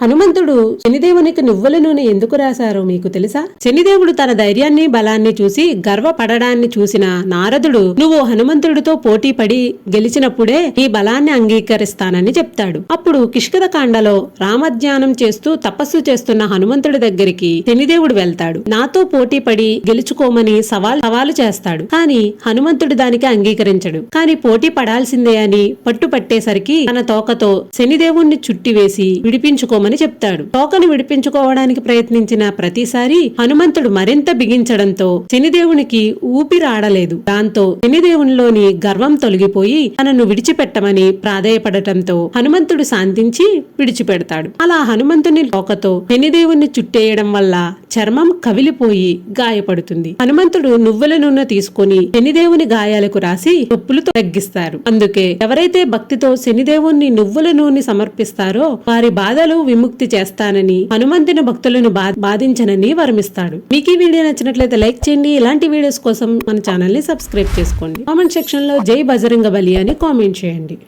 హనుమంతుడు శనిదేవునికి నువ్వుల నూనె ఎందుకు రాశారో మీకు తెలుసా? శనిదేవుడు తన ధైర్యాన్ని బలాన్ని చూసి గర్వపడడాన్ని చూసిన నారదుడు నువ్వు హనుమంతుడితో పోటీ పడి గెలిచినప్పుడే ఈ బలాన్ని అంగీకరిస్తానని చెప్తాడు. అప్పుడు కిష్కద కాండలో రామధ్యానం చేస్తూ తపస్సు చేస్తున్న హనుమంతుడి దగ్గరికి శనిదేవుడు వెళ్తాడు. నాతో పోటీ పడి గెలుచుకోమని సవాల్ సవాలు చేస్తాడు. కాని హనుమంతుడు దానికి అంగీకరించడు. కాని పోటీ పడాల్సిందే అని పట్టు పట్టేసరికి తన తోకతో శనిదేవుణ్ణి చుట్టివేసి విడిపించుకోమని చెప్తాడు. తోకను విడిపించుకోవడానికి ప్రయత్నించిన ప్రతిసారి హనుమంతుడు మరింత బిగించడంతో శనిదేవునికి ఊపిరాడలేదు. దాంతో శనిదేవునిలోని గర్వం తొలగిపోయి తనను విడిచిపెట్టమని ప్రాధేయపడటంతో హనుమంతుడు శాంతించి విడిచిపెడతాడు. అలా హనుమంతుని తోకతో శనిదేవుని చుట్టేయడం వల్ల చర్మం కవిలిపోయి గాయపడుతుంది. హనుమంతుడు నువ్వుల నూనె తీసుకుని శనిదేవుని గాయాలకు రాసి నొప్పులతో తగ్గిస్తారు. అందుకే ఎవరైతే భక్తితో శనిదేవుణ్ణి నువ్వుల నూనె సమర్పిస్తారో వారి బాధలు విముక్తి చేస్తానని హనుమంతుని భక్తులను బా- బాధించనని వరమిస్తాడు. మీకు ఈ వీడియో నచ్చినట్లయితే లైక్ చేయండి. ఇలాంటి వీడియోస్ కోసం మన ఛానల్ని సబ్స్క్రైబ్ చేసుకోండి. కామెంట్ సెక్షన్లో జై బజరంగ బలి అని కామెంట్ చేయండి.